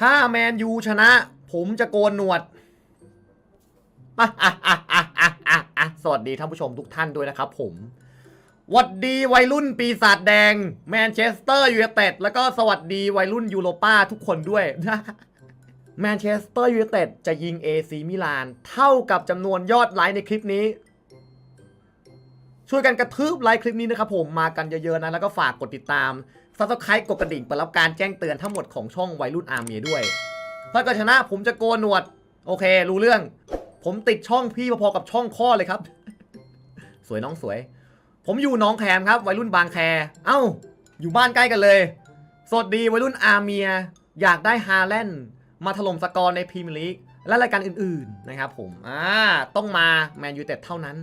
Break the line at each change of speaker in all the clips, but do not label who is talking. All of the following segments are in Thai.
ถ้าแมนยูชนะ ผมจะโกนหนวดสวัสดีท่านผู้ชมทุกท่านด้วยนะครับผมหวัดดีวัยรุ่นปีศาจแดง แมนเชสเตอร์ยูไนเต็ดแล้วก็สวัสดีวัยรุ่นยูโรป้าทุกคนด้วยแมนเชสเตอร์ยูไนเต็ดจะยิง AC มิลาน เท่ากับจำนวนยอดไลค์ในคลิปนี้ ช่วยกันกระทืบไลค์คลิปนี้นะครับผมมากันเยอะๆนะ แล้วก็ฝากกดติดตาม ซับสไครต์กดกระดิ่งเปิดรับการแจ้งเตือนทั้งหมดของช่องวัยรุ่นอาร์เมียด้วย ถ้าเกิดชนะผมจะโกนหนวด โอเค รู้เรื่อง ผมติดช่องพี่พอๆกับช่องข้อเลยครับ สวยน้องสวย ผมอยู่น้องแคมครับ วัยรุ่นบางแค เอ้า อยู่บ้านใกล้กันเลยสวัสดีวัยรุ่นอาร์เมีย อยากได้ฮาแลนด์มาถล่มสกอร์ในพรีเมียร์ลีกและรายการอื่นๆนะครับผม อ่า ต้องมาแมนยูเต็ดเท่านั้น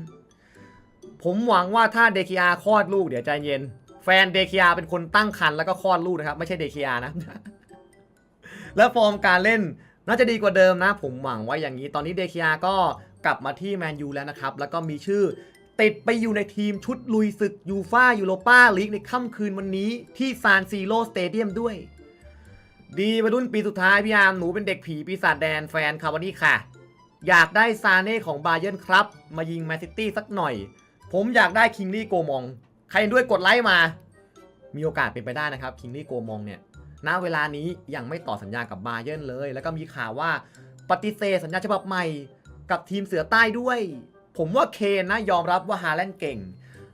ผมหวังว่าถ้าเดคิอาคลอดลูกเดี๋ยวใจเย็น แฟนเดคิอาเป็นคนตั้งครรภ์แล้วก็คลอดลูกนะครับ ไม่ใช่เดคิอานะ และฟอร์มการเล่นน่าจะดีกว่าเดิมนะ ผมหวังว่าอย่างนี้ตอนนี้เดคิอาก็กลับมาที่แมนยูแล้วนะครับ แล้วก็มีชื่อติดไปอยู่ในทีมชุดลุยศึกยูฟายูโรปาลีกในค่ำคืนวันนี้ที่ซานซีโรสเตเดียมด้วย ดีวัยรุ่นปีสุดท้ายพี่อาร์มหนูเป็นเด็กผีปีศาจแดนแฟนคาร์วันนี้ค่ะ อยากได้ซาเน่ของบาเยิร์นครับ มายิงแมนซิตี้สักหน่อย ผมอยากได้คิงลี่โกมอง ใครด้วยกดไลค์มา มีโอกาสเป็นไปได้นะครับคิงลี่โกมองเนี่ยณเวลานี้ยังไม่ต่อสัญญากับบาเยิร์นเลย แล้วก็มีข่าวว่าปฏิเสธสัญญาฉบับใหม่ กับทีมเสือใต้ด้วย ผมว่าเคนนะยอมรับว่าฮาแลนด์เก่ง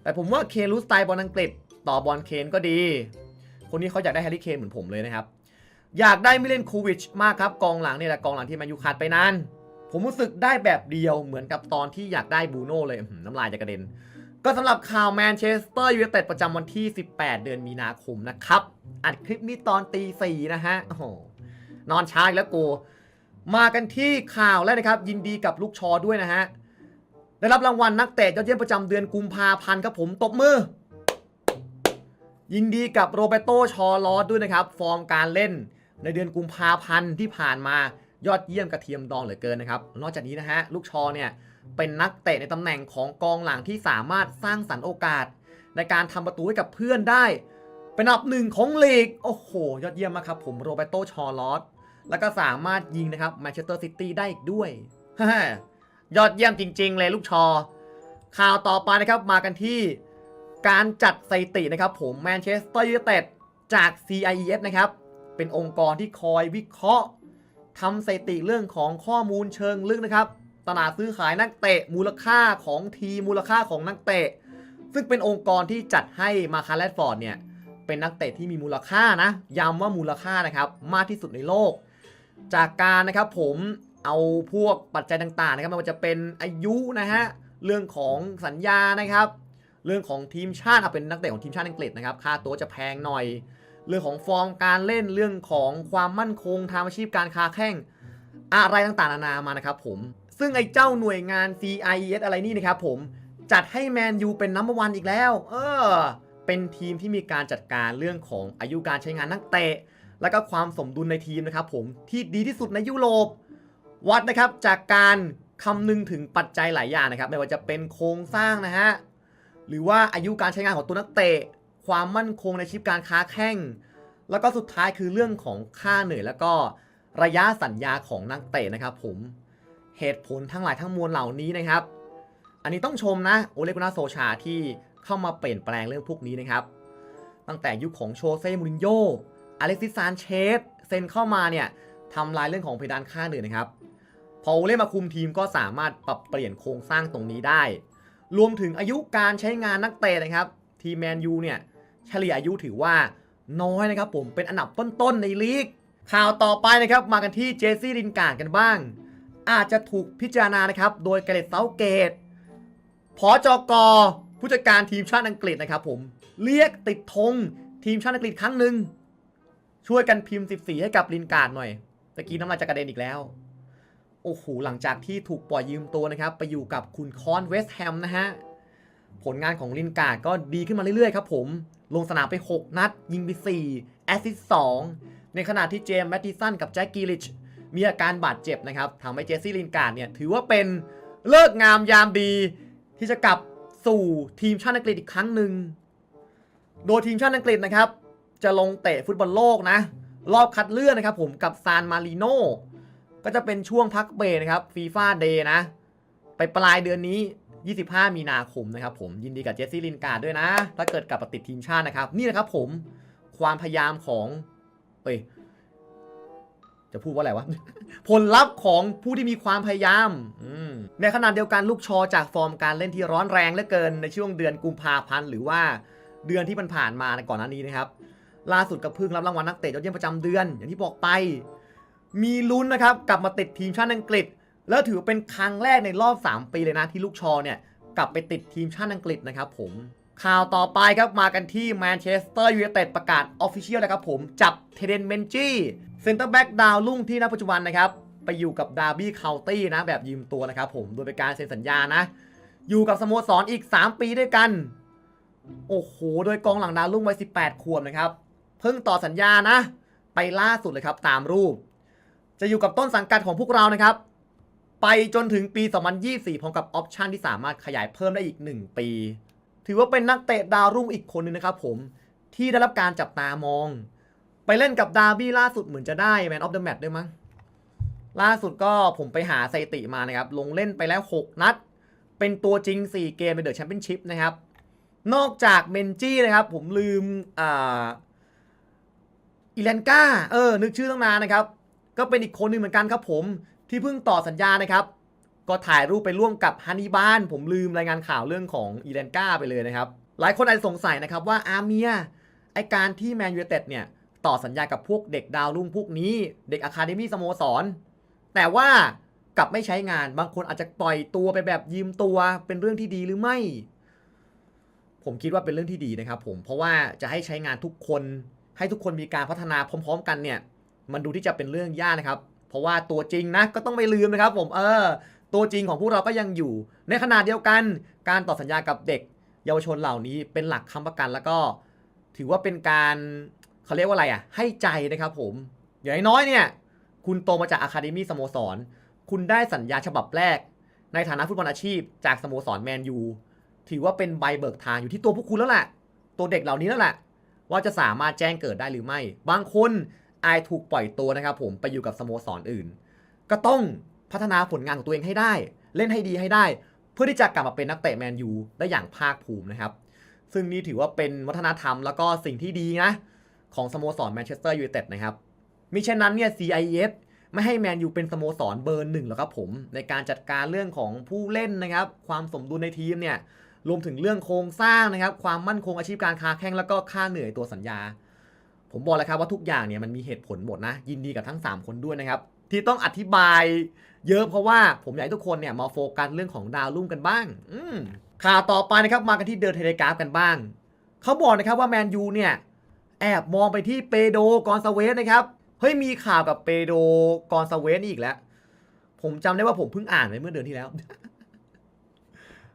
แต่ผมว่าเคนรู้สไตล์บอลอังกฤษ ต่อบอลเคนก็ดี คนนี้เขาอยากได้แฮร์รี่เคนเหมือนผมเลยนะครับ อยากได้มิเลนคูวิชมากครับกองหลังเนี่แหละกองหลังที่แมนยูขาดไปนานผมรู้สึกได้แบบเดียวเหมือนกับตอนที่อยากได้บูโน่เลยน้ำลายจะกระเด็น ก็สำหรับข่าวแมนเชสเตอร์ยูไนเต็ดประจำวันที่ 18 เดือนมีนาคมนะครับ อัดคลิปนี้ตอนตีสี่นะฮะ โอ้โห นอนช้าอีกแล้วกู มากันที่ข่าวแล้วนะครับ ยินดีกับลูกชอด้วยนะฮะ ได้รับรางวัลนักเตะยอดเยี่ยมประจำเดือนกุมภาพันธ์ครับผมตบมือ ยินดีกับโรเบโตชอลอสด้วยนะครับ ฟอร์มการเล่นในเดือนกุมภาพันธ์ที่ผ่านมายอดเยี่ยมกระเทียมดองเหลือเกินนะครับ นอกจากนี้นะฮะลูกชอเนี่ย เป็นนักเตะในตำแหน่งของกองหลังที่สามารถสร้างสรรค์โอกาส ในการทำประตูให้กับเพื่อนได้ เป็นอันดับหนึ่งของลีก โอ้โห ยอดเยี่ยมมากครับผมโรเบโตชอลอสแล้วก็สามารถยิงนะครับแมนเชสเตอร์ซิตี้ได้อีกด้วย ยอดเยี่ยมจริง ๆ เลยลูกชอ ข่าวต่อไปนะครับมากันที่ การจัดสถิตินะครับผมแมนเชสเตอร์ยูไนเต็ดจาก CIEF นะครับ เป็นองค์กรที่คอยวิเคราะห์ทำสถิติเรื่องของข้อมูลเชิงลึกนะครับ ตลาดซื้อขายนักเตะมูลค่าของทีมมูลค่าของนักเตะ ซึ่งเป็นองค์กรที่จัดให้มาคาร์เลดฟอร์ดเนี่ยเป็นนักเตะที่มีมูลค่านะย้ำว่ามูลค่านะครับมากที่สุดในโลก จากการนะครับผมเอาพวกปัจจัยต่างๆนะครับไม่ว่าจะเป็นอายุนะฮะเรื่องของสัญญานะครับ เรื่องของทีมชาติเอาเป็นนักเตะของทีมชาติอังกฤษนะครับค่าตัวจะแพงหน่อย เรื่องของฟอร์มการเล่นเรื่องของความมั่นคงทางอาชีพการค้าแข่งอะไรต่างๆนานามานะครับผม ซึ่งไอ้เจ้าหน่วยงาน CIS อะไรนี่นะครับผมจัดให้แมนยูเป็นนัมเบอร์วันอีกแล้ว เออ เป็นทีมที่มีการจัดการเรื่องของอายุการใช้งานนักเตะ แล้วก็ความสมดุลในทีมนะครับผมที่ดีที่สุดในยุโรป วัดนะครับจากการคำนึงถึงปัจจัยหลายอย่างนะครับ ไม่ว่าจะเป็นโครงสร้างนะฮะ หรือว่าอายุการใช้งานของตัวนักเตะ ความมั่นคงในชีพการค้าแข่ง แล้วก็สุดท้ายคือเรื่องของค่าเหนื่อย แล้วก็ระยะสัญญาของนักเตะนะครับผม เหตุผลทั้งหลายทั้งมวลเหล่านี้นะครับ อันนี้ต้องชมนะโอเลกุนาโซชาที่เข้ามาเปลี่ยนแปลงเรื่องพวกนี้นะครับ ตั้งแต่ยุคของโชเซ่มูรินโญ่อเล็กซิสซานเชสเซ็นเข้ามาเนี่ยทำลายเรื่องของเพดานค่าเหนื่อยนะครับ พอโอเล่มาคุมทีมก็สามารถปรับเปลี่ยนโครงสร้างตรงนี้ได้ รวมถึงอายุการใช้งานนักเตะนะครับ ทีแมนยูเนี่ยเฉลี่ยอายุถือว่าน้อยนะครับผมเป็นอันดับต้นๆในลีกข่าวต่อไปนะครับมากันที่เจสซี่ลินการ์ดกันบ้าง อาจจะถูกพิจารณานะครับ โดยเกเรตเซาเกตพอจกผู้จัดการทีมชาติอังกฤษนะครับผมเรียกติดธงทีมชาติอังกฤษครั้งหนึ่งช่วยกันพิมพ์ 14 ให้กับลินการ์ดหน่อยตะกี้น้ำลายจะกระเด็นอีกแล้ว โอ้โห หลังจากที่ถูกปล่อยยืมตัวนะครับ ไปอยู่กับคุณคอนเวสต์แฮมนะฮะ ผลงานของลินการ์ดก็ดีขึ้นมาเรื่อยๆครับผม ลงสนามไป 6 นัด ยิงไป4แอสซิสต์2ในขณะที่เจมส์แมตติสันกับแจ็คกิลิช มีอาการบาดเจ็บนะครับทำให้เจสซี่ลินการ์ดเนี่ยถือว่าเป็นเลิกงามยามดีที่จะกลับสู่ทีมชาติอังกฤษอีกครั้งหนึ่ง โดยทีมชาติอังกฤษนะครับ จะลงเตะฟุตบอลโลกนะ รอบคัดเลือกนะครับผมกับซานมาริโนก็จะเป็นช่วงพักเบรนะครับฟีฟ่าเดย์นะ ไปปลายเดือนนี้ 25 มีนาคมนะครับผมยินดีกับเจสซี่ลินการ์ดด้วยนะ ถ้าเกิดกลับมาติดทีมชาตินะครับ นี่นะครับผมความพยายามของเอ้ย จะพูดว่าอะไรวะ ผลลัพธ์ของผู้ที่มีความพยายามมในขณะเดียวกันลูกชอจากฟอร์มการเล่นที่ร้อนแรงเหลือเกินในช่วงเดือนกุมภาพันธ์หรือว่าเดือนที่มันผ่านมาในก่อนหน้านี้นะครับ ล่าสุดก็เพิ่งรับรางวัลนักเตะยอดเยี่ยมประจำเดือน อย่างที่บอกไป มีลุ้นนะครับกลับมาติดทีมชาติอังกฤษ แล้วถือเป็นครั้งแรกในรอบ 3 ปีเลยนะที่ลูกชอเนี่ยกลับไปติดทีมชาติอังกฤษนะครับผมข่าวต่อไปครับมากันที่แมนเชสเตอร์ยูไนเต็ดประกาศออฟฟิเชียลนะครับผมจับเทเดนเมนจี เซนเตอร์แบ็กดาวรุ่งที่ณปัจจุบันนะครับ ไปอยู่กับดาร์บี้เคานตี้นะแบบยืมตัวนะครับผมโดยเป็นการเซ็นสัญญานะ อยู่กับสโมสรอีก 3 ปีด้วยกัน โอ้โห โดยกองหลังดาวรุ่งวัย18 ขวบนะครับ เพิ่งต่อสัญญานะ ไปล่าสุดเลยครับตามรูป จะอยู่กับต้นสังกัดของพวกเรานะครับ ไปจนถึงปี 2024 พร้อมกับออปชันที่สามารถขยายเพิ่มได้อีก 1 ปี ถือว่าเป็นนักเตะดาวรุ่งอีกคนนึงนะครับผมที่ได้รับการจับตามอง ไปเล่นกับดาร์บี้ล่าสุดเหมือนจะได้แมนออฟเดอะแมตด้วยมั้ง ล่าสุดก็ผมไปหาสถิติมานะครับ ลงเล่นไปแล้ว 6 นัด เป็นตัวจริง 4 เกมในเดอะแชมเปี้ยนชิพนะครับ นอกจากเมนจี้นะครับ ผมลืมอ่าอีแลนกาเออ นึกชื่อตั้งนานนะครับ ก็เป็นอีกคนหนึ่งเหมือนกันครับผมที่เพิ่งต่อสัญญานะครับ ก็ถ่ายรูปไปร่วมกับฮันนี่บ้าน ผมลืมรายงานข่าวเรื่องของอีแลนกาไปเลยนะครับ หลายคนอาจจะสงสัยนะครับว่าอาเมียไอการที่แมนยูเต็ดเนี่ย ต่อสัญญากับพวกเด็กดาวรุ่งพวกนี้ เด็กอะคาเดมี่สโมสร แต่ว่ากลับไม่ใช้งานบางคนอาจจะปล่อยตัวไปแบบยืมตัวเป็นเรื่องที่ดีหรือไม่ ผมคิดว่าเป็นเรื่องที่ดีนะครับผมเพราะว่าจะให้ใช้งานทุกคน ให้ทุกคนมีการพัฒนาพร้อม ๆ กันเนี่ย มันดูที่จะเป็นเรื่องยากนะครับ เพราะว่าตัวจริงนะก็ต้องไม่ลืมนะครับ ผมเออ ตัวจริงของพวกเราก็ยังอยู่ ในขณะเดียวกัน การต่อสัญญากับเด็ก เยาวชนเหล่านี้เป็นหลักค้ำประกันแล้วก็ ถือว่าเป็นการ เขาเรียกว่าอะไรอะ ให้ใจนะครับผม อย่างน้อยเนี่ย คุณโตมาจากอะคาเดมี่สโมสร คุณได้สัญญาฉบับแรก ในฐานะฟุตบอลอาชีพ จากสโมสรแมนยู ถือว่าเป็นใบเบิกทางอยู่ที่ตัวพวกคุณแล้วแหละตัวเด็กเหล่านี้แล้วแหละว่าจะสามารถแจ้งเกิดได้หรือไม่ บางคนอายถูกปล่อยตัวนะครับผมไปอยู่กับสโมสรออื่น ก็ต้องพัฒนาผลงานของตัวเองให้ได้ เล่นให้ดีให้ได้ เพื่อที่จะกลับมาเป็นนักเตะแมนยูได้อย่างภาคภูมินะครับ ซึ่งนี่ถือว่าเป็นวัฒนธรรมแล้วก็สิ่งที่ดีนะ ของสโมสรแมนเชสเตอร์ยูไนเต็ดนะครับมิเช่นนั้นเนี่ย CIF ไม่ให้แมนยูเป็นสโมสรเบอร์หนึ่งหรอกครับผมในการจัดการเรื่องของผู้เล่นนะครับ ความสมดุลในทีมเนี่ยรวมถึงเรื่องโครงสร้างนะครับ ความมั่นคงอาชีพการค้าแข่งแล้วก็ค่าเหนื่อยตัวสัญญา ผมบอกแล้วครับว่าทุกอย่างเนี่ยมันมีเหตุผลหมดนะ ยินดีกับทั้ง 3 คนด้วยนะครับ ที่ต้องอธิบายเยอะเพราะว่าผมอยากให้ทุกคนเนี่ยมาโฟกัสเรื่องของดาวรุ่งกันบ้าง อืข่าวต่อไปนะครับมากันที่เดอร์เทเลกราฟกันบ้างเขาบอกนะครับว่าแมนยูเนี่ย แอบมองไปที่เปโดกอนซาเวสนะครับ เฮ้ยมีข่าวกับเปโดกอนซาเวสอีกแล้ว ผมจำได้ว่าผมเพิ่งอ่านไปเมื่อเดือนที่แล้ว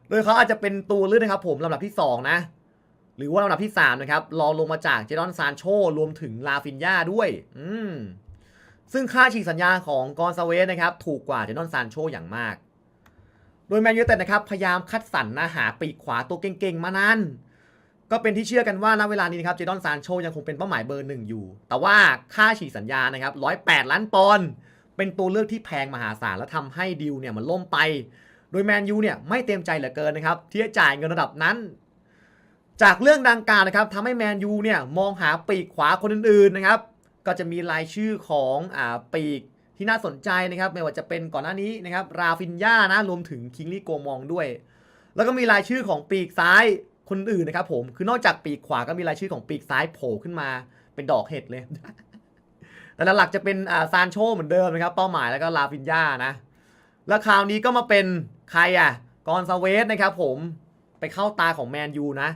โดยเขาอาจจะเป็นตัวเลือกนะครับ ผมลำดับที่ 2 นะ หรือว่าลำดับที่ 3 นะครับรองลงมาจากเจดอนซานโชรวมถึงลาฟินยาด้วย อืมซึ่งค่าฉีกสัญญาของกอนซาเวสนะครับ ถูกกว่าเจดอนซานโชอย่างมาก โดยแมนยูเต็ดนะครับ พยายามคัดสรรนะหาปีกขวาตัวเก่งๆมานาน ก็เป็นที่เชื่อกันว่าณเวลานี้นะครับเจดอนซานโชยังคงเป็นเป้าหมายเบอร์หนึ่งอยู่ แต่ว่าค่าฉีกสัญญานะครับ108ล้านปอนด์เป็นตัวเลือกที่แพงมหาศาลและทำให้ดิวเนี่ยมันล่มไป โดยแมนยูเนี่ยไม่เต็มใจเหลือเกินนะครับที่จะจ่ายเงินระดับนั้น จากเรื่องดังกล่าวนะครับทำให้แมนยูเนี่ยมองหาปีกขวาคนอื่นๆนะครับ ก็จะมีรายชื่อของอ่าปีกที่น่าสนใจนะครับไม่ว่าจะเป็นก่อนหน้านี้นะครับราฟินยานะรวมถึงคิงลี่โกมองด้วย แล้วก็มีรายชื่อของปีกซ้าย คนอื่นนะครับผม คือนอกจากปีกขวาก็มีรายชื่อของปีกซ้ายโผล่ขึ้นมาเป็นดอกเห็ดเลย แต่หลักๆจะเป็นอ่าซานโชเหมือนเดิมนะครับ เป้าหมายแล้วก็ลาฟินยานะ แล้วคราวนี้ก็มาเป็นใครอะ กอนซาเวสนะครับผม ไปเข้าตาของแมนยูนะ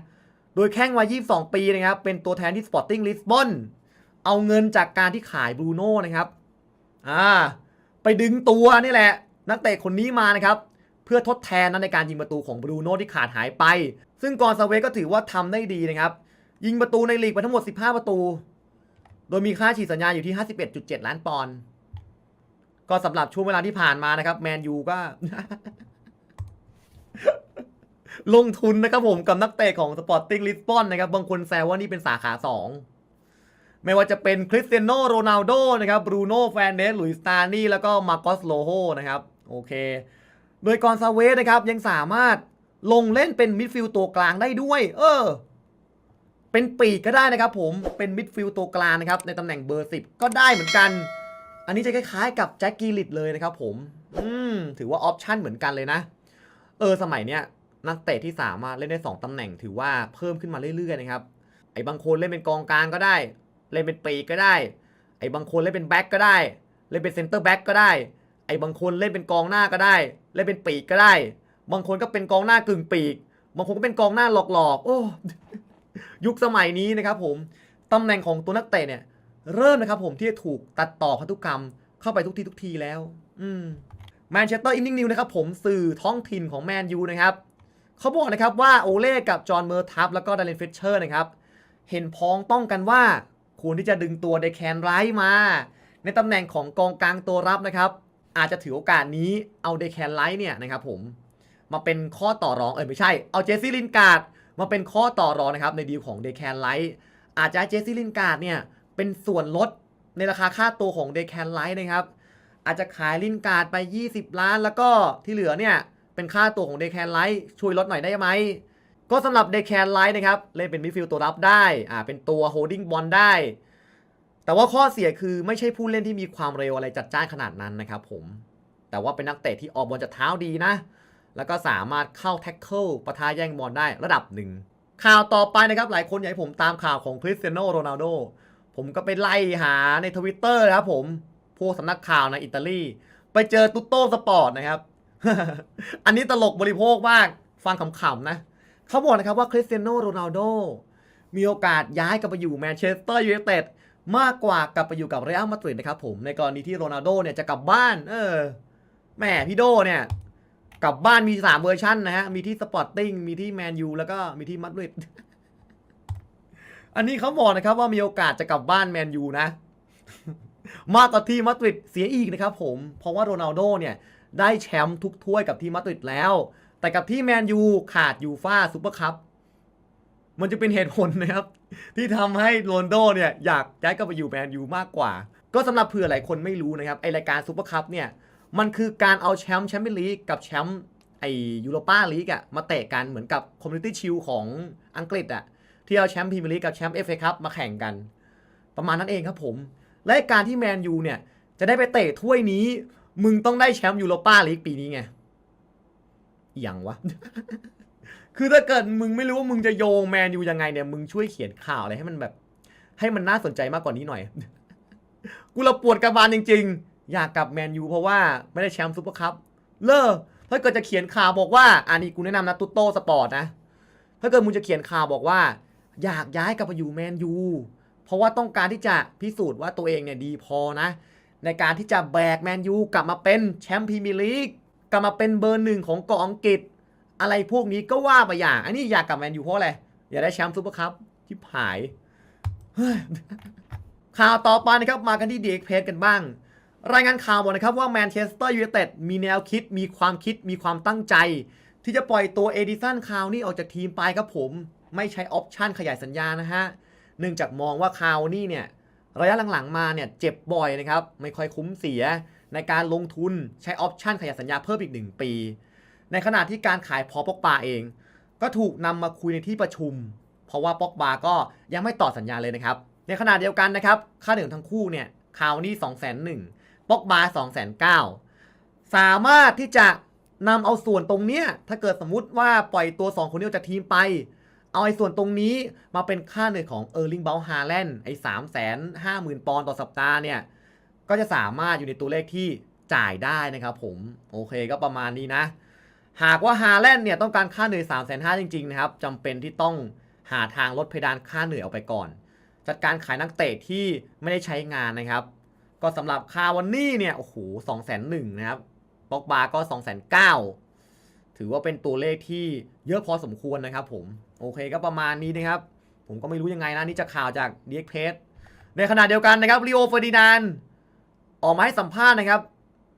โดยแข้งวัย 22 ปีนะครับ เป็นตัวแทนที่สปอร์ติ้งลิสบอน เอาเงินจากการที่ขายบรูโน่นะครับ อ่า ไปดึงตัวนี่แหละ นักเตะคนนี้มานะครับ เพื่อทดแทนนั้นในการยิงประตูของบรูโน่ที่ขาดหายไป ซึ่งกอนซาเวก็ถือว่าทำได้ดีนะครับ ยิงประตูในลีกไปทั้งหมด 15 ประตู โดยมีค่าฉีดสัญญาอยู่ที่ 51.7 ล้านปอนด์ก็สำหรับช่วงเวลาที่ผ่านมานะครับแมนยูก็ ลงทุนนะครับผมกับนักเตะของสปอร์ติ้งลิสบอนนะครับ บางคนแซวว่านี่เป็นสาขา 2 ไม่ว่าจะเป็นคริสเตียโนโรนัลโดนะครับบรูโน่แฟนเดสหลุยส์ตานี่แล้วก็มาร์กอสโลโฮนะครับ โอเค โดยกอนซาเวสนะครับยังสามารถลงเล่นเป็นมิดฟิลด์ตัวกลางได้ด้วย เออ เป็นปีกก็ได้นะครับผมเป็นมิดฟิลด์ตัวกลางนะครับในตำแหน่งเบอร์ 10 ก็ได้เหมือนกัน อันนี้จะคล้ายๆกับแจ็คกีลิตเลยนะครับผม อืมถือว่าออปชั่นเหมือนกันเลยนะ เออ สมัยเนี้ยนักเตะที่สามารถเล่นได้ 2ตำแหน่งถือว่าเพิ่มขึ้นมาเรื่อยๆนะครับไอ้บางคนเล่นเป็นกองกลางก็ได้ เล่นเป็นปีกก็ได้ ไอ้บางคนเล่นเป็นแบ็กก็ได้ เล่นเป็นเซนเตอร์แบ็กก็ได้ ไอ้บางคนเล่นเป็นกองหน้าก็ได้ เล่นเป็นปีกก็ได้ บางคนก็เป็นกองหน้ากึ่งปีก บางคนก็เป็นกองหน้าหลอกๆ โอ้ ยุคสมัยนี้นะครับผม ตำแหน่งของตัวนักเตะเนี่ย เริ่มนะครับผมที่จะถูกตัดต่อพันธุกรรม เข้าไปทุกทีทุกทีแล้ว อืมแมนเชสเตอร์อินนิ่งนิวนะครับผมสื่อท้องถิ่นของแมนยูนะครับเขาบอกนะครับว่าโอเล่กับจอห์นเมอร์ทัฟแล้วก็ดารินเฟชเชอร์นะครับ เห็นพ้องต้องกันว่าควรที่จะดึงตัวเดแคนไรท์มา ในตำแหน่งของกองกลางตัวรับนะครับ อาจจะถือโอกาสนี้เอาเดแคนไรท์เนี่ยนะครับผมมาเป็นข้อต่อรองเออไม่ใช่เอาเจสซี่ลินการ์ดมาเป็นข้อต่อรองนะครับในดีลของเดแคนไลท์อาจจะเจสซี่ลินการ์ดเนี่ยเป็นส่วนลดในราคาค่าตัวของเดแคนไลท์นะครับอาจจะขายลินการ์ดไป 20 ล้าน แล้วก็ที่เหลือเนี่ยเป็นค่าตัวของเดแคนไลท์ช่วยลดหน่อยได้ไหมก็สำหรับเดแคนไลท์นะครับเล่นเป็นมิดฟิลด์ตัวรับได้อ่าเป็นตัวโฮดดิ้งบอลได้ แต่ว่าข้อเสียคือไม่ใช่ผู้เล่นที่มีความเร็วอะไรจัดจ้านขนาดนั้นนะครับผมแต่ว่าเป็นนักเตะที่ออกบอลจากเท้าดีนะ แล้วก็สามารถเข้าแท็กเกิลปะทะแย่งบอลได้ระดับหนึ่งข่าวต่อไปนะครับหลายคนอยากให้ผมตามข่าวของคริสเตียโนโรนัลโดผมก็ไปไล่หาในทวิตเตอร์นะครับผม พวกสำนักข่าวในอิตาลี ไปเจอตุตโต้สปอร์ตนะครับ อันนี้ตลกบริโภคมาก ฟังขำๆนะ เขาบอกนะครับว่าคริสเตียโนโรนัลโดมีโอกาสย้ายกลับไปอยู่แมนเชสเตอร์ยูไนเต็ด มากกว่ากลับไปอยู่กับเรอัลมาดริดนะครับผมในกรณีที่โรนัลโดเนี่ยจะกลับบ้าน เออแหมพี่โดเนี่ยกลับบ้านมี 3 เวอร์ชันนะฮะ มีที่สปอร์ติ้งมีที่แมนยูแล้วก็มีที่มาดริดอันนี้เขาบอกนะครับว่ามีโอกาสจะกลับบ้านแมนยูนะ มากกว่าที่มาดริดเสียอีกนะครับผม เพราะว่าโรนัลโดเนี่ยได้แชมป์ทุกถ้วยกับที่มาดริดแล้ว แต่กับที่แมนยูขาดยูฟ่าซูเปอร์คัพ มันจะเป็นเหตุผลนะครับ ที่ทำให้โรนโดเนี่ยอยากย้ายกลับไปอยู่แมนยูมากกว่า ก็สำหรับเผื่อหลายคนไม่รู้นะครับไอรายการซูเปอร์คัพเนี่ยมันคือการเอาแชมป์แชมเปี้ยนลีกกับแชมป์ไอยูโรปาลีกอะมาเตะกันเหมือนกับคอมมูนิตี้ชิลของอังกฤษอะที่เอาแชมป์พรีเมียร์ลีกกับแชมป์เอฟเอคัพมาแข่งกัน ประมาณนั้นเองครับผม และการที่แมนยูเนี่ยจะได้ไปเตะถ้วยนี้ มึงต้องได้แชมป์ยูโรปาลีกปีนี้ไงอย่างวะ คือถ้าเกิดมึงไม่รู้ว่ามึงจะโยงแมนยูยังไงเนี่ย มึงช่วยเขียนข่าวอะไรให้มันแบบ ให้มันน่าสนใจมากกว่านี้หน่อย กูละปวดกระบาลจริง ๆ อยากกลับแมนยูเพราะว่าไม่ได้แชมป์ซูเปอร์คัพเลิกถ้าเกิดจะเขียนข่าวบอกว่าอันนี้กูแนะนำนะตุตโต้สปอร์ตนะ ถ้าเกิดมึงจะเขียนข่าวบอกว่า อยากย้ายกลับไปอยู่แมนยูเพราะว่าต้องการที่จะพิสูจน์ว่าตัวเองเนี่ยดีพอนะ ในการที่จะแบกแมนยูกลับมาเป็นแชมป์พรีเมียร์ลีกกลับมาเป็นเบอร์หนึ่งของเกาะอังกฤษ อะไรพวกนี้ก็ว่าไปอย่าง อันนี้อยากกลับแมนยูเพราะอะไร อยากได้แชมป์ซูเปอร์คัพที่หาย ข่าวต่อไปนะครับ มากันที่ดีเอ็กเพกันบ้าง รายงานข่าวบอกนะครับว่าแมนเชสเตอร์ยูไนเต็ดมีแนวคิดมีความคิดมีความตั้งใจ ที่จะปล่อยตัวเอดิสันคาวนี่ออกจากทีมไปครับผม ไม่ใช้ออปชั่นขยายสัญญานะฮะเนื่องจากมองว่าคาวนี่เนี่ยระยะหลังๆมาเนี่ยเจ็บบ่อยนะครับ ไม่ค่อยคุ้มเสียในการลงทุนใช้ออปชั่นขยายสัญญาเพิ่มอีก 1 ปี ในขณะที่การขายพอปอกบาเอง ก็ถูกนำมาคุยในที่ประชุม เพราะว่าปอกบาก็ยังไม่ต่อสัญญาเลยนะครับ ในขณะเดียวกันนะครับ ค่าเหนื่อยทั้งคู่เนี่ยคาวนี่2 0 0 0 0 0ปอกบา2 9 0 0 0สามารถที่จะนำเอาส่วนตรงเนี้ยถ้าเกิดสมมุติว่าปล่อยตัว 2 คนนี้ออกจากทีมไป เอาไอ้ส่วนตรงนี้มาเป็นค่าเหนื่อยของเออร์ลิงเบลฮาแลนด์ไอ้สามแสนห้าหมื่นปอนด์ต่อสัปดาห์เนี่ย ก็จะสามารถอยู่ในตัวเลขที่จ่ายได้นะครับผม โอเคก็ประมาณนี้นะ หากว่าฮาแลนด์เนี่ยต้องการค่าเหนื่อย3ามแสนห้าจริงๆนะครับจำเป็นที่ต้องหาทางลดเพดานค่าเหนื่อยออกไปก่อน จัดการขายนักเตะที่ไม่ได้ใช้งานนะครับ ก็สำหรับคาวันนี่เนี่ยโอ้โหสองแสนหนึ่งนะครับบ็อกบาก็2องแสนเก้าถือว่าเป็นตัวเลขที่เยอะพอสมควรนะครับผม โอเคก็ประมาณนี้นะครับ ผมก็ไม่รู้ยังไงนะนี่จะข่าวจากดีเอ็กเพสในขณะเดียวกันนะครับลีโอเฟอร์ดินานออกมาให้สัมภาษณ์นะครับ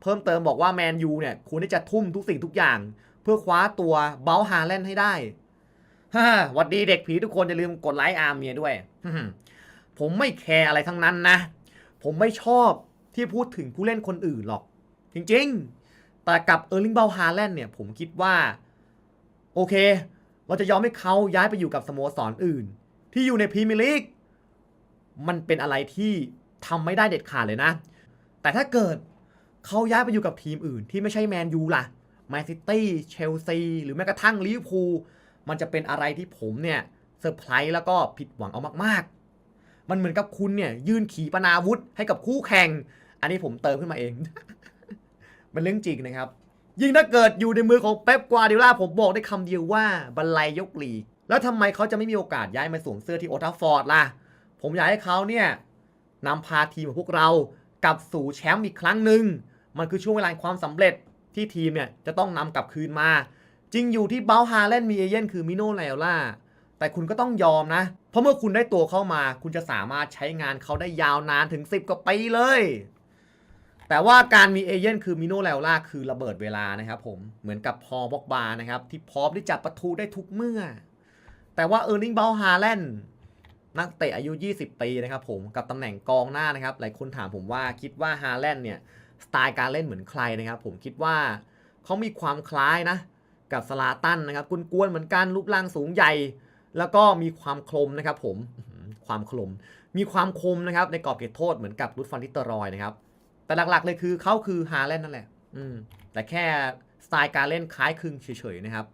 เพิ่มเติมบอกว่าแมนยูเนี่ยควรที่จะทุ่มทุกสิ่งทุกอย่าง เพื่อคว้าตัวเบลฮาแลนด์ให้ได้ฮ่าหวัดดีเด็กผีทุกคนอย่าลืมกดไลค์อาร์เมียด้วย ผมไม่แคร์อะไรทั้งนั้นนะ ผมไม่ชอบที่พูดถึงผู้เล่นคนอื่นหรอก จริงๆ แต่กับเออร์ลิงเบลฮาแลนด์เนี่ย ผมคิดว่า โอเค เราจะยอมให้เขาย้ายไปอยู่กับสโมสรออื่น ที่อยู่ในพรีเมียร์ลีกมันเป็นอะไรที่ทำไม่ได้เด็ดขาดเลยนะ แต่ถ้าเกิดเขาย้ายไปอยู่กับทีมอื่นที่ไม่ใช่แมนยูล่ะ แมนซิตี้เชลซีหรือแม้กระทั่งลิเวอร์พูลมันจะเป็นอะไรที่ผมเนี่ยเซอร์ไพรส์แล้วก็ผิดหวังเอามากๆ มันเหมือนกับคุณเนี่ยยื่นขีปนาวุธให้กับคู่แข่ง อันนี้ผมเติมขึ้นมาเอง มันเรื่องจริงนะครับ ยิ่งถ้าเกิดอยู่ในมือของเป๊ปกวาดิโอลาผมบอกได้คำเดียวว่าบรรลัยยกลีก แล้วทำไมเขาจะไม่มีโอกาสย้ายมาสวมเสื้อที่โอทัฟฟอร์ดล่ะ ผมอยากให้เขาเนี่ยนำพาทีมของพวกเรากลับสู่แชมป์อีกครั้งหนึ่ง มันคือช่วงเวลาความสำเร็จ ที่ทีมเนี่ยจะต้องนำกลับคืนมา จริงอยู่ที่เบลฮาเลนมีเอเย่นคือมิโนไลอล่าแต่คุณก็ต้องยอมนะ เพราะเมื่อคุณได้ตัวเข้ามา คุณจะสามารถใช้งานเขาได้ยาวนานถึง 10 กว่าปีเลย แต่ว่าการมีเอเย่นคือมิโนไลอล่าคือระเบิดเวลานะครับผมเหมือนกับพอบอกบานะครับที่พร้อมที่จะประตูได้ทุกเมื่อ แต่ว่าเออร์ลิงเบลฮาแลนด์นักเตะอายุ 20 ปีนะครับผมกับตำแหน่งกองหน้านะครับ หลายคนถามผมว่าคิดว่าฮาแลนด์เนี่ย สไตล์การเล่นเหมือนใครนะครับ ผมคิดว่าเขามีความคล้ายนะ กับสลาตันนะครับกุนกวนเหมือนกันรูปร่างสูงใหญ่ แล้วก็มีความคลมนะครับ ผมความคลม มีความคมนะครับ ในกรอบเขตโทษเหมือนกับรุดฟันทิตรอยนะครับ แต่หลักๆเลยคือเขาคือฮาแลนด์นั่นแหละอืมแต่แค่สไตล์การเล่นคล้ายคลึงเฉยๆนะครับ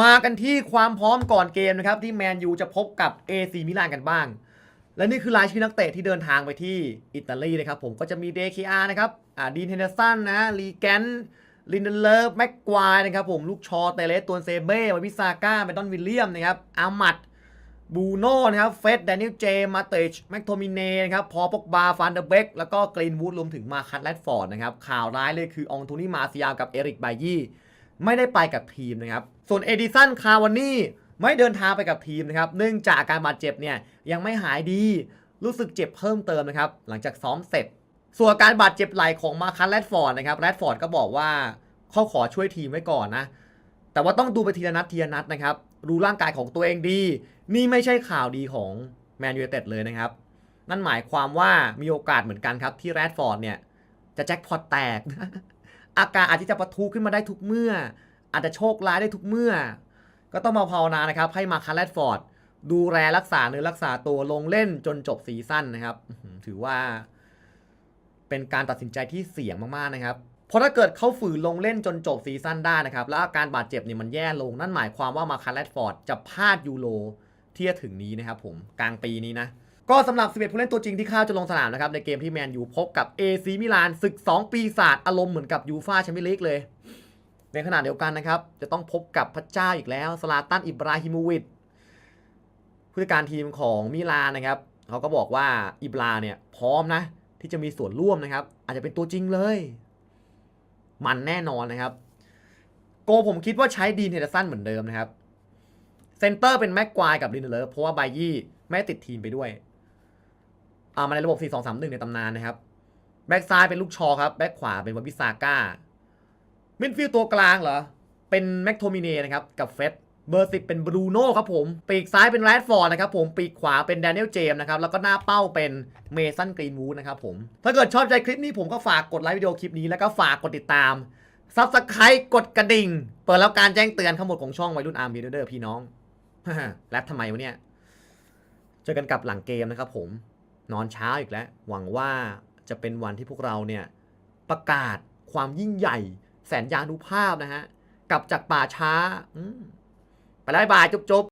มากันที่ความพร้อมก่อนเกมนะครับ ที่แมนยูจะพบกับ AC มิลานกันบ้าง และนี่คือรายชื่อนักเตะที่เดินทางไปที่อิตาลีนะครับผมก็จะมีเดคิอานะครับอ่าดีนเฮนเดอร์สันนะลีแกนลินเดเลฟแม็กควายนะครับผมลูกชอเตเลสตัวเซเบ้มาพิซาก้าเบดอนวิลเลียมนะครับอามัดบูโน่นะครับเฟสแดนียลเจมาเตชแม็กโทมิเน่นะครับพอปกบาฟันเดเบกแล้วก็กรีนวูดรวมถึงมาคัตแรดฟอร์ดนะครับข่าวร้ายเลยคืออองโทนี่มาเซียากับเอริกไบยี่ไม่ได้ไปกับทีมนะครับส่วนเอดิสันคาวานี่ ไม่เดินทางไปกับทีมนะครับเนื่องจากอาการบาดเจ็บเนี่ยยังไม่หายดีรู้สึกเจ็บเพิ่มเติมนะครับหลังจากซ้อมเสร็จ ส่วนการบาดเจ็บไหล่ของมาคัสแรดฟอร์ดนะครับแรดฟอร์ดก็บอกว่าเขาขอช่วยทีมไว้ก่อนนะ แต่ว่าต้องดูไปทีละนัดทีละนัดนะครับรู้ร่างกายของตัวเองดี นี่ไม่ใช่ข่าวดีของแมนยูเต็ดเลยนะครับ นั่นหมายความว่ามีโอกาสเหมือนกันครับที่แรดฟอร์ดเนี่ยจะแจ็คพอตแตกอาการอาจจะจะประทุขึ้นมาได้ทุกเมื่อ อาจจะโชคร้ายได้ทุกเมื่อ ก็ต้องมาภาวนานะครับ ให้มาคาร์แรดฟอร์ดดูแลรักษาเนื้อรักษาตัวลงเล่นจนจบซีซั่นนะครับ ถือว่า เป็นการตัดสินใจที่เสี่ยงมากๆนะครับเพราะถ้าเกิดเขาฝืนลงเล่นจนจบซีซั่นได้นะครับ แล้วอาการบาดเจ็บเนี่ยมันแย่ลง นั่นหมายความว่ามาคาร์แรดฟอร์ดจะพลาดยูโรที่จะถึงนี้นะครับผมกลางปีนี้นะก็สำหรับ 11 ผู้เล่นตัวจริงที่เข้าจะลงสนามนะครับ ในเกมที่แมนยูพบกับ AC มิลานศึก 2 ปีศาจอารมณ์เหมือนกับยูฟาแชมเปี้ยนลีกเลย ในขณะเดียวกันนะครับ จะต้องพบกับพระเจ้าอีกแล้วสลาตันอิบราฮิโมวิชผู้จัดการทีมของมิลานนะครับเขาก็บอกว่าอิบราเนี่ยพร้อมนะ ที่จะมีส่วนร่วมนะครับ อาจจะเป็นตัวจริงเลย มันแน่นอนนะครับ โกผมคิดว่าใช้ดีนเฮเดอร์สันเหมือนเดิมนะครับเซนเตอร์เป็นแม็กควายกับลินเดเลฟเพราะว่าไบยี่ไม่ได้ติดทีมไปด้วยเอามาในระบบ 4 2 3 1 ในตำนานนะครับ แบ็กซ้ายเป็นลูกชอครับ แบ็กขวาเป็นวาบิซาก้า มิดฟิลด์ตัวกลางเหรอ เป็นแม็กโทมิเน่นะครับ กับเฟสเบอร์สิบเป็นบรูโน่ครับผม ปีกซ้ายเป็นแรดฟอร์ดนะครับผม ปีกขวาเป็นแดเนียลเจมส์นะครับ แล้วก็หน้าเป้าเป็นเมสันกรีนวูดนะครับผม ถ้าเกิดชอบใจคลิปนี้ผมก็ฝากกดไลค์วิดีโอคลิปนี้แล้วก็ฝากกดติดตามซับสไครต์กดกระดิ่ง เปิดแล้วการแจ้งเตือนทั้งหมดของช่องวัยรุ่นอาร์มีเดอร์พี่น้องแรปทำไมวะเนี่ย เจอกันกับหลังเกมนะครับผม นอนเช้าอีกแล้ว หวังว่าจะเป็นวันที่พวกเราเนี่ยประกาศความยิ่งใหญ่ แสนยานุภาพนะฮะกลับจากป่าช้าไปไล้บายจบจบ